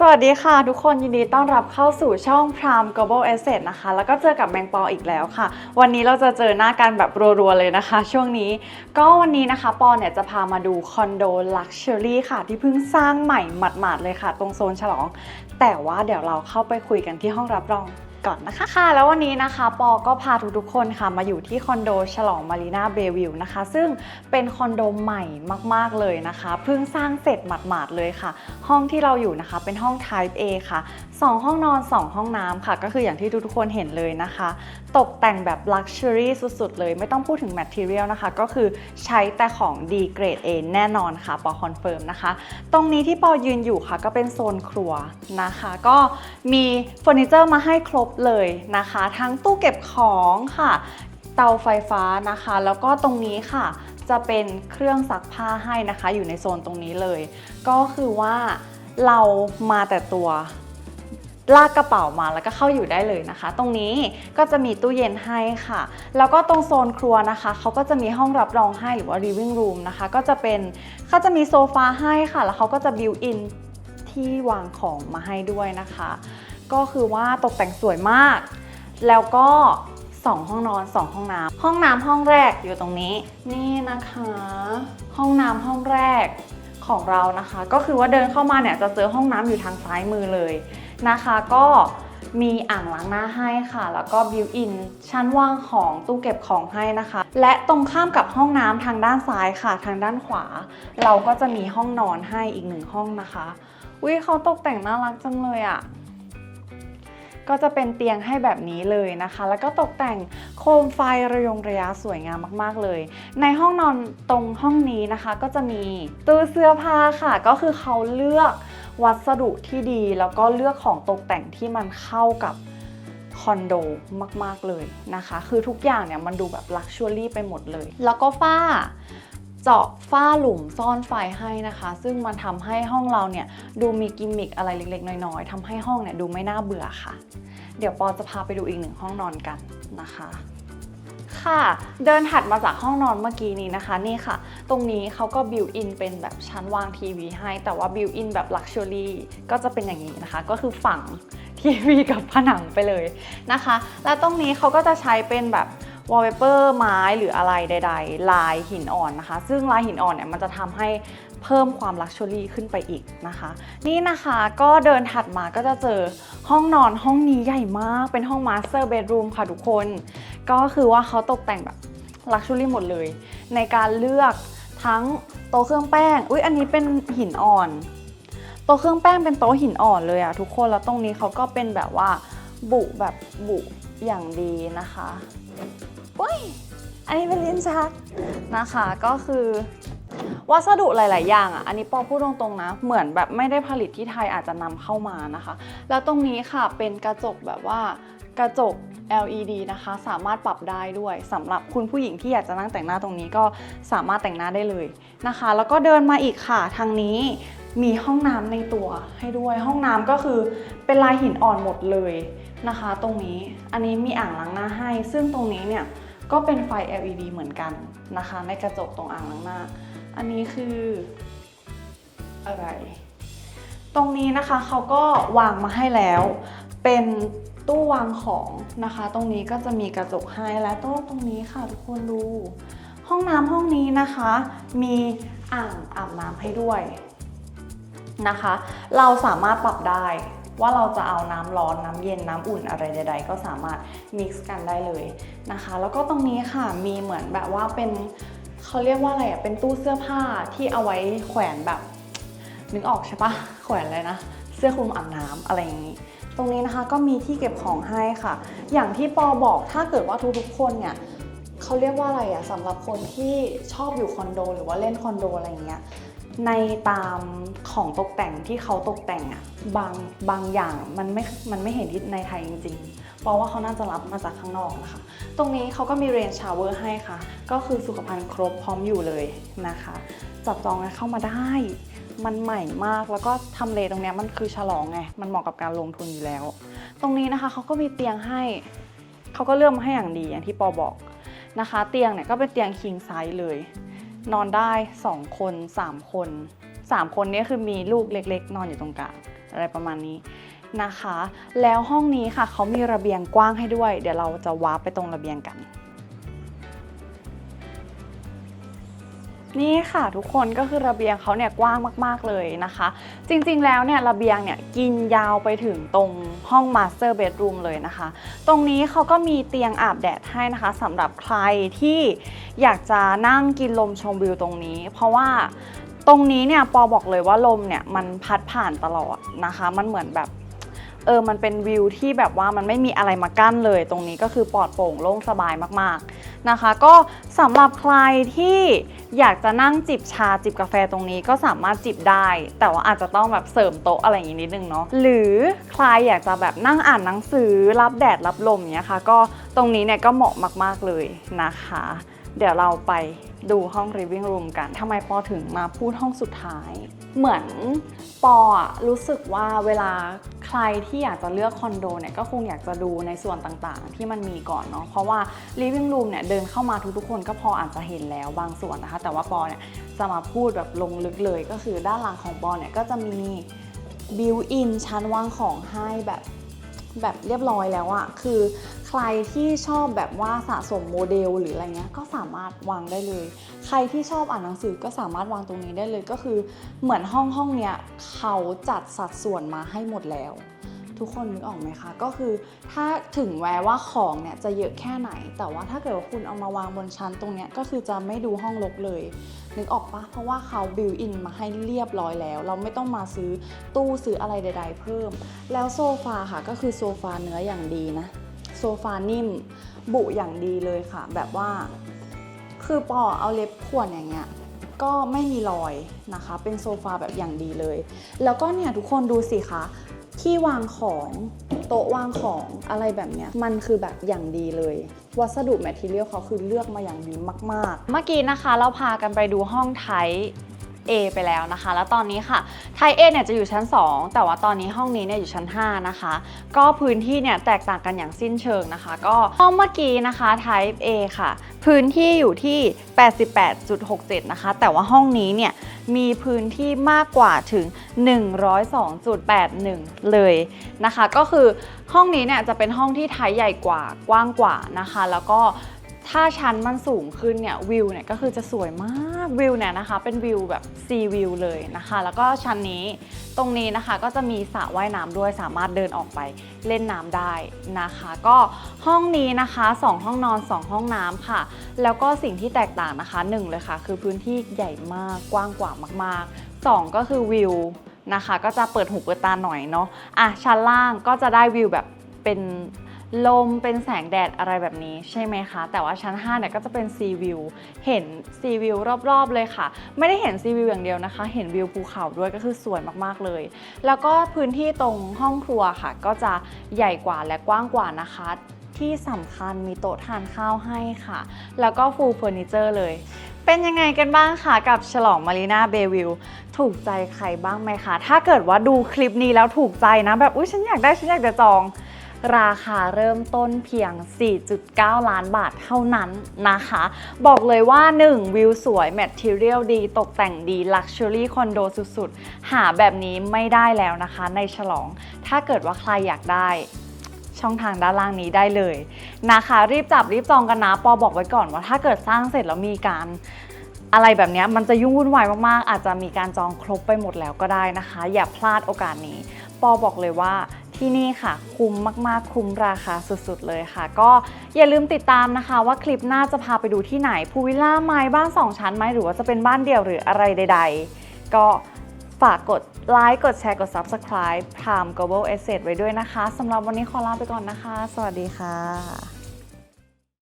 สวัสดีค่ะ ทุกคนยินดีต้อนรับเข้าสู่ช่อง Prime Global Asset นะคะ แล้วก็เจอกับแมงปออีกแล้วค่ะ วันนี้เราจะเจอหน้ากันแบบรัวๆเลยนะคะ ช่วงนี้ ก็วันนี้นะคะปอเนี่ยจะพามาดูคอนโดลักชัวรี่ค่ะ ที่เพิ่งสร้างใหม่หมาดๆเลยค่ะ ตรงโซนฉลอง แต่ว่าเดี๋ยวเราเข้าไปคุยกันที่ห้องรับรอง ก่อนนะคะค่ะ แล้ววันนี้นะคะปอก็พาทุกๆคนค่ะมาอยู่ที่คอนโดฉลองมารีนาเบวิวนะคะ ซึ่งเป็นคอนโดใหม่มากๆเลยนะคะ เพิ่งสร้างเสร็จหมาดๆเลยค่ะ ห้องที่เราอยู่นะคะ เป็นห้อง Type A ค่ะ2 ห้องนอน 2 ห้องน้ำค่ะ ก็คืออย่างที่ทุกๆคนเห็นเลยนะคะ ตกแต่งแบบ Luxury สุดๆ เลย ไม่ต้องพูดถึง Material นะคะ ก็คือใช้แต่ของดีเกรด A แน่นอนค่ะ ปอคอนเฟิร์มนะคะ ตรงนี้ที่ปอยืนอยู่ค่ะ ก็เป็นโซนครัวนะคะ ก็มีเฟอร์นิเจอร์มาให้ครบเลยนะคะ ทั้งตู้เก็บของค่ะ เตาไฟฟ้านะคะ แล้วก็ตรงนี้ค่ะจะเป็นเครื่องซักผ้าให้นะคะ อยู่ในโซนตรงนี้เลย ก็คือว่าเรามาแต่ตัว ลากกระเป๋ามาแล้วก็เข้าอยู่ได้เลยนะคะ ตรงนี้ก็จะมีตู้เย็นให้ค่ะ แล้วก็ตรงโซนครัวนะคะเขาก็จะมีห้องรับรองให้หรือว่า living room นะคะ ก็จะเป็นเขาจะมีโซฟาให้ค่ะ แล้วเขาก็จะ built in ที่วางของมาให้ด้วยนะคะ ก็คือว่าตกแต่งสวยมาก แล้วก็ 2 ห้องนอน 2 ห้องน้ำห้องน้ำห้องแรกอยู่ตรงนี้ นี่นะคะ ห้องน้ำห้องแรกของเรานะคะ ก็คือว่าเดินเข้ามาเนี่ยจะเจอห้องน้ำอยู่ทางซ้ายมือเลย นะคะ ก็มีอ่างล้างหน้าให้ค่ะ แล้วก็บิวอินชั้นวางของตู้เก็บของให้นะคะ และตรงข้ามกับห้องน้ำทางด้านซ้ายค่ะ ทางด้านขวา เราก็จะมีห้องนอนให้อีกหนึ่งห้องนะคะอุ้ยเขาตกแต่งน่ารักจังเลยอะ่ะก็จะเป็นเตียงให้แบบนี้เลยนะคะ แล้วก็ตกแต่งโคมไฟระยงระยะสวยงามมาก ๆ เลย ในห้องนอนตรงห้องนี้นะคะ ก็จะมีตู้เสื้อผ้าค่ะ ก็คือเขาเลือก วัสดุที่ดีแล้วก็เลือกของตกแต่งที่มันเข้ากับคอนโดมาก ๆ เลยนะคะ คือทุกอย่างเนี่ยมันดูแบบลักชัวรี่ไปหมดเลย แล้วก็ฝ้าเจาะฝ้าหลุมซ่อนไฟให้นะคะ ซึ่งมันทำให้ห้องเราเนี่ยดูมีกิมมิคอะไรเล็ก ๆ น้อย ๆทำให้ห้องเนี่ยดูไม่น่าเบื่อค่ะ เดี๋ยวปอจะพาไปดูอีกหนึ่งห้องนอนกันนะคะ ค่ะ เดินถัดมาจากห้องนอนเมื่อกี้นี้นะคะ นี่ค่ะ ตรงนี้เขาก็บิวอินเป็นแบบชั้นวางทีวีให้ แต่ว่าบิวอินแบบลักชัวรี่ก็จะเป็นอย่างนี้นะคะ ก็คือฝังทีวีกับผนังไปเลยนะคะ แล้วตรงนี้เขาก็จะใช้เป็นแบบวอลเปเปอร์ไม้หรืออะไรใด ๆ ลายหินอ่อนนะคะ ซึ่งลายหินอ่อนเนี่ยมันจะทำให้เพิ่มความลักชัวรี่ขึ้นไปอีกนะคะ นี่นะคะก็เดินถัดมาก็จะเจอห้องนอนห้องนี้ใหญ่มาก เป็นห้องมาสเตอร์เบดรูมค่ะทุกคน ก็คือว่าเขาตกแต่งแบบลักชัวรี่หมดเลย ในการเลือกทั้งโต๊ะเครื่องแป้ง อุ๊ยอันนี้เป็นหินอ่อน โต๊ะเครื่องแป้งเป็นโต๊ะหินอ่อนเลยอะทุกคน แล้วตรงนี้เขาก็เป็นแบบว่าบุแบบบุอย่างดีนะคะอุ้ยอันนี้เป็นลิ้นชักนะคะ ก็คือวัสดุหลาย ๆ อย่างอะ อันนี้ปอพูดตรง ๆ นะ เหมือนแบบไม่ได้ผลิตที่ไทยอาจจะนำเข้ามานะคะ แล้วตรงนี้ค่ะเป็นกระจกแบบว่า กระจก LED นะคะ สามารถปรับได้ด้วยสำหรับคุณผู้หญิงที่อยากจะนั่งแต่งหน้าตรงนี้ก็สามารถแต่งหน้าได้เลยนะคะ แล้วก็เดินมาอีกค่ะทางนี้มีห้องน้ำในตัวให้ด้วยห้องน้ำก็คือเป็นลายหินอ่อนหมดเลยนะคะ ตรงนี้อันนี้มีอ่างล้างหน้าให้ ซึ่งตรงนี้เนี่ยก็เป็นไฟ LED เหมือนกันนะคะ ในกระจกตรงอ่างล้างหน้า อันนี้คืออะไร ตรงนี้นะคะเขาก็วางมาให้แล้วเป็น ตู้วางของนะคะ ตรงนี้ก็จะมีกระจกให้และโต๊ะตรงนี้ค่ะทุกคนดู ห้องน้ำห้องนี้นะคะ มีอ่างอาบน้ำให้ด้วยนะคะ เราสามารถปรับได้ว่าเราจะเอาน้ำร้อนน้ำเย็นน้ำอุ่นอะไรใด ๆ ก็สามารถ mix กันได้เลยนะคะ แล้วก็ตรงนี้ค่ะมีเหมือนแบบว่าเป็นเขาเรียกว่าอะไรอะเป็นตู้เสื้อผ้าที่เอาไว้แขวนแบบนึกออกใช่ปะแขวนเลยนะ เสื้อคลุมอาบน้ำอะไรอย่างนี้ ตรงนี้นะคะก็มีที่เก็บของให้ค่ะ อย่างที่ปอบอกถ้าเกิดว่าทุกๆคนเนี่ยเขาเรียกว่าอะไรอะสำหรับคนที่ชอบอยู่คอนโด หรือว่าเล่นคอนโดอะไรอย่างเงี้ยในตามของตกแต่งที่เขาตกแต่งอะบางบางอย่างมันไม่มันไม่เห็นที่ในไทยจริงๆเพราะว่าเขาน่าจะรับมาจากข้างนอกนะคะ ตรงนี้เขาก็มีเรนชาวเวอร์ให้ค่ะ ก็คือสุขภัณฑ์ครบพร้อมอยู่เลยนะคะ จับจองกันเข้ามาได้ มันใหม่มากแล้วก็ทำเลตรงเนี้ยมันคือฉลองไง มันเหมาะกับการลงทุนอยู่แล้ว ตรงนี้นะคะเขาก็มีเตียงให้ เขาก็เลือกมาให้อย่างดีอย่างที่ปอบอกนะคะ เตียงเนี่ยก็เป็นเตียงคิงไซส์เลย นอนได้ 2 คน 3 คน 3 คนนี้คือมีลูกเล็ก ๆ นอนอยู่ตรงกลางอะไรประมาณนี้นะคะ แล้วห้องนี้ค่ะเขามีระเบียงกว้างให้ด้วย เดี๋ยวเราจะวาร์ปไปตรงระเบียงกัน นี่ค่ะทุกคนก็คือระเบียงเขาเนี่ยกว้างมากๆเลยนะคะ จริงๆแล้วเนี่ยระเบียงเนี่ยกินยาวไปถึงตรงห้องมาสเตอร์เบดรูมเลยนะคะ ตรงนี้เขาก็มีเตียงอาบแดดให้นะคะสำหรับใครที่อยากจะนั่งกินลมชมวิวตรงนี้ เพราะว่าตรงนี้เนี่ยปอบอกเลยว่าลมเนี่ยมันพัดผ่านตลอดนะคะ มันเหมือนแบบ เออมันเป็นวิวที่แบบว่ามันไม่มีอะไรมากั้นเลย ตรงนี้ก็คือปลอดโปร่งโล่งสบายมากๆนะคะ ก็สำหรับใครที่อยากจะนั่งจิบชาจิบกาแฟตรงนี้ก็สามารถจิบได้ แต่ว่าอาจจะต้องแบบเสริมโต๊ะอะไรอย่างนี้นิดนึงเนาะหรือใครอยากจะแบบนั่งอ่านหนังสือรับแดดรับลมเนี้ยค่ะ ก็ตรงนี้เนี่ยก็เหมาะมาก ๆเลยนะคะ เดี๋ยวเราไปดูห้อง living room กัน ทำไมปอถึงมาพูดห้องสุดท้าย เหมือนปอรู้สึกว่าเวลา ใครที่อยากจะเลือกคอนโดเนี่ยก็คงอยากจะดูในส่วนต่างๆ ที่มันมีก่อนเนาะเพราะว่า living room เนี่ยเดินเข้ามาทุกๆคนก็พออาจจะเห็นแล้วบางส่วนนะคะ แต่ว่าปอเนี่ยจะมาพูดแบบลงลึกเลย ก็คือด้านหลังของปอเนี่ยก็จะมีบิวอินชั้นวางของให้แบบแบบเรียบร้อยแล้วอะคือ ใครที่ชอบแบบว่าสะสมโมเดลหรืออะไรเงี้ยก็สามารถวางได้เลย ใครที่ชอบอ่านหนังสือก็สามารถวางตรงนี้ได้เลยก็คือเหมือนห้องห้องเนี้ยเขาจัดสัดส่วนมาให้หมดแล้ว ทุกคนนึกออกไหมคะ ก็คือถ้าถึงแม้ว่าของเนี่ยจะเยอะแค่ไหน แต่ว่าถ้าเกิดว่าคุณเอามาวางบนชั้นตรงเนี้ยก็คือจะไม่ดูห้องรกเลยนึกออกปะเพราะว่าเขาบิวอินมาให้เรียบร้อยแล้ว เราไม่ต้องมาซื้อตู้ซื้ออะไรใด ๆ เพิ่ม แล้วโซฟาค่ะก็คือโซฟาเนื้ออย่างดีนะ โซฟานิ่ม บุอย่างดีเลยค่ะ แบบว่า คือปอเอาเล็บข่วนอย่างเงี้ยก็ไม่มีรอยนะคะ เป็นโซฟาแบบอย่างดีเลย แล้วก็เนี่ยทุกคนดูสิคะที่วางของโต๊ะวางของอะไรแบบเนี้ยมันคือแบบอย่างดีเลย วัสดุแมทเทียลเขาคือเลือกมาอย่างดีมาก ๆ เมื่อกี้นะคะเราพากันไปดูห้องไทย A ไปแล้วนะคะ แล้วตอนนี้ค่ะไทย A เนี่ยจะอยู่ชั้น 2 แต่ว่าตอนนี้ห้องนี้เนี่ยอยู่ชั้น 5 นะคะ ก็พื้นที่เนี่ยแตกต่างกันอย่างสิ้นเชิงนะคะ ก็ห้องเมื่อกี้นะคะ Type A ค่ะ พื้นที่อยู่ที่ 88.67 นะคะ แต่ว่าห้องนี้เนี่ยมีพื้นที่มากกว่าถึง 102.81 เลยนะคะ ก็คือห้องนี้เนี่ยจะเป็นห้องที่ไทยใหญ่กว่ากว้างกว่านะคะ แล้วก็ ถ้าชั้นมันสูงขึ้นเนี่ยวิวเนี่ยก็คือจะสวยมากวิวเนี่ยนะคะ เป็นวิวแบบซีวิวเลยนะคะ แล้วก็ชั้นนี้ตรงนี้นะคะก็จะมีสระว่ายน้ำด้วยสามารถเดินออกไปเล่นน้ำได้นะคะ ก็ห้องนี้นะคะ 2 ห้องนอน 2 ห้องน้ำค่ะ แล้วก็สิ่งที่แตกต่างนะคะหนึ่งเลยค่ะ คือพื้นที่ใหญ่มากกว้างกว่ามาก ๆ 2 ก็คือวิวนะคะ ก็จะเปิดหูเปิดตาหน่อยเนาะอะชั้นล่างก็จะได้วิวแบบเป็น ลมเป็นแสงแดดอะไรแบบนี้ใช่ไหมคะ แต่ว่าชั้น 5 เนี่ยก็จะเป็นซีวิวเห็นซีวิวรอบๆเลยค่ะ ไม่ได้เห็นซีวิวอย่างเดียวนะคะ เห็นวิวภูเขาด้วยก็คือสวยมากๆเลย แล้วก็พื้นที่ตรงห้องครัวค่ะ ก็จะใหญ่กว่าและกว้างกว่านะคะที่สำคัญมีโต๊ะทานข้าวให้ค่ะ แล้วก็ฟูลเฟอร์นิเจอร์เลย เป็นยังไงกันบ้างคะกับฉลองมารีนาเบวิลถูกใจใครบ้างไหมคะ ถ้าเกิดว่าดูคลิปนี้แล้วถูกใจนะ แบบอุ้ยฉันอยากได้ฉันอยากจะจอง ราคาเริ่มต้นเพียง 4.9 ล้านบาทเท่านั้นนะคะ บอกเลยว่า 1. วิวสวย แมทเทียลดีตกแต่งดีลักชัวรี่คอนโดสุดๆ หาแบบนี้ไม่ได้แล้วนะคะ ในฉลอง ถ้าเกิดว่าใครอยากได้ช่องทางด้านล่างนี้ได้เลยนะคะ รีบจับรีบจองกันนะ ปอบอกไว้ก่อนว่าถ้าเกิดสร้างเสร็จแล้วมีการอะไรแบบนี้มันจะยุ่งวุ่นวายมากๆ อาจจะมีการจองครบไปหมดแล้วก็ได้นะคะ อย่าพลาดโอกาสนี้ ปอบอกเลยว่า ที่นี่ค่ะ คุ้มมากๆ คุ้มราคาสุดๆเลยค่ะ ก็อย่าลืมติดตามนะคะ ว่าคลิปหน้าจะพาไปดูที่ไหนพูวิลล่าไม้บ้าน2ชั้นไหมหรือว่าจะเป็นบ้านเดี่ยวหรืออะไรใด ๆ ก็ฝากกดไลค์กดแชร์กด Subscribe Prime Global Asset ไว้ด้วยนะคะสำหรับวันนี้ขอลาไปก่อนนะคะ สวัสดีค่ะ